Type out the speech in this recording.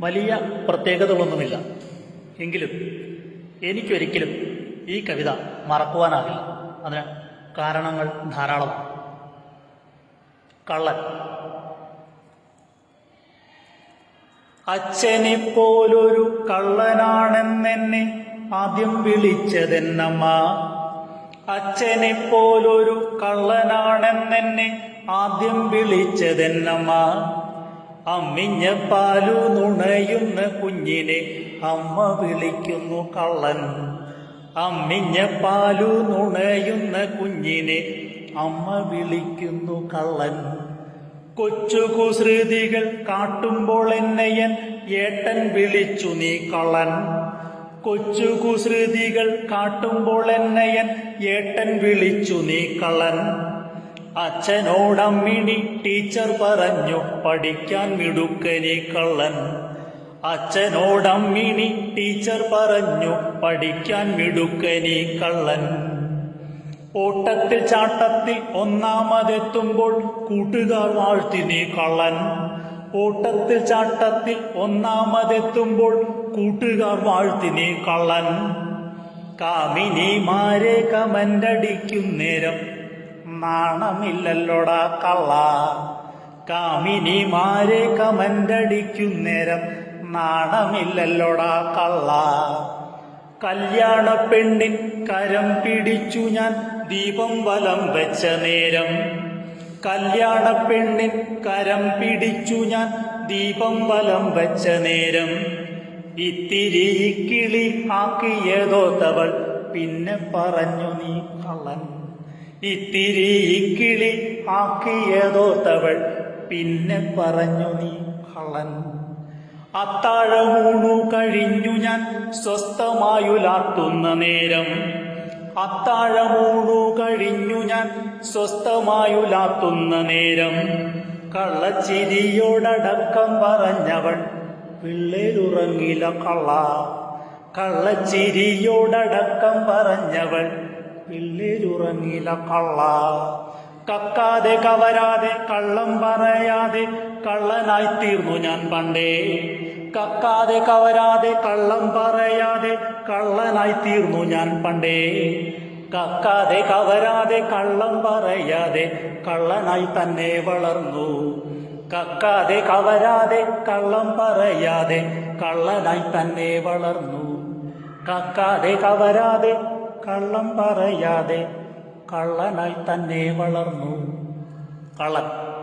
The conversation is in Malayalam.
വലിയ പ്രത്യേകതകളൊന്നുമില്ല. എങ്കിലും എനിക്കൊരിക്കലും ഈ കവിത മറക്കുവാനാകില്ല. അതിന് കാരണങ്ങൾ ധാരാളമാണ്. കള്ളൻ. അച്ഛനെപ്പോലൊരു കള്ളനാണെന്നെന്നെ ആദ്യം വിളിച്ചതെന്നമ്മ. അച്ഛനെപ്പോലൊരു കള്ളനാണെന്നെന്നെ ആദ്യം വിളിച്ചതെന്നമ്മ. അമ്മിഞ്ഞ പാലു നുണയുന്ന കുഞ്ഞിനെ അമ്മ വിളിക്കുന്നു കള്ളൻ. അമ്മിഞ്ഞ പാലു നുണയുന്ന കുഞ്ഞിനെ അമ്മ വിളിക്കുന്നു കള്ളൻ. കൊച്ചു കുസൃതികൾ കാട്ടുമ്പോൾ എന്നയൻ ഏട്ടൻ വിളിച്ചു നീ കള്ളൻ. കൊച്ചു കുസൃതികൾ കാട്ടുമ്പോൾ എന്നയൻ ഏട്ടൻ വിളിച്ചു നീ കള്ളൻ. അച്ഛനോടമ്മിണി ടീച്ചർ പറഞ്ഞു പഠിക്കാൻ മിടുക്കനെ കള്ളൻ. അച്ഛനോടമ്മിണി ടീച്ചർ പറഞ്ഞു പഠിക്കാൻ മിടുക്കനെ കള്ളൻ. ഓട്ടത്തിൽ ചാട്ടത്തിൽ ഒന്നാമതെത്തുമ്പോൾ കൂട്ടുകാർ വാഴ്ത്തി നീ കള്ളൻ. ഓട്ടത്തിൽ ചാട്ടത്തിൽ ഒന്നാമതെത്തുമ്പോൾ കൂട്ടുകാർ വാഴ്ത്തി നീ കള്ളൻ. കാമിനിമാരെ കമന്റടിക്കും നേരം നാണമില്ലല്ലോടാ കള്ള. കാമിനിമാരെ കമന്റടിക്കും നേരം നാണമില്ലല്ലോടാ കള്ള. കല്യാണ പെണ്ണിൻ കരം പിടിച്ചു ഞാൻ ദീപം വലം വെച്ച നേരം. കല്യാണ പെണ്ണിൻ കരം പിടിച്ചു ഞാൻ ദീപം വലം വെച്ച നേരം. ഇത്തിരി കിളി ആക്കിയതോത്തവൾ പിന്നെ പറഞ്ഞു നീ കള്ളൻ. ഇത്തിരി കിളി ആക്കിയതോത്തവൾ പിന്നെ പറഞ്ഞു നീ കള്ളൻ. അത്താഴമൂണു കഴിഞ്ഞു ഞാൻ സ്വസ്ഥമായുലാർത്തുന്ന നേരം. അത്താഴമൂണു കഴിഞ്ഞു ഞാൻ സ്വസ്ഥമായുലാത്തുന്ന നേരം. കള്ളച്ചിരിയോടടക്കം പറഞ്ഞവൾ പിള്ളേരുറങ്ങില കള്ള. കള്ളച്ചിരിയോടടക്കം പറഞ്ഞവൾ പിള്ളേരുറങ്ങില കള്ള. കക്കാതെ കവരാതെ കള്ളം പറയാതെ കള്ളനായി തീർന്നു ഞാൻ പണ്ടേ. കക്കാതെ കവരാതെ കള്ളം പറയാതെ കള്ളനായി തീർന്നു ഞാൻ പണ്ടേ. കക്കാതെ കവരാതെ കള്ളം പറയാതെ കള്ളനായി തന്നെ വളർന്നു. കക്കാതെ കവരാതെ കള്ളം പറയാതെ കള്ളനായി തന്നെ വളർന്നു. കക്കാതെ കവരാതെ കള്ളം പറയാതെ കള്ളനായി തന്നെ വളർന്നു. കള്ളൻ.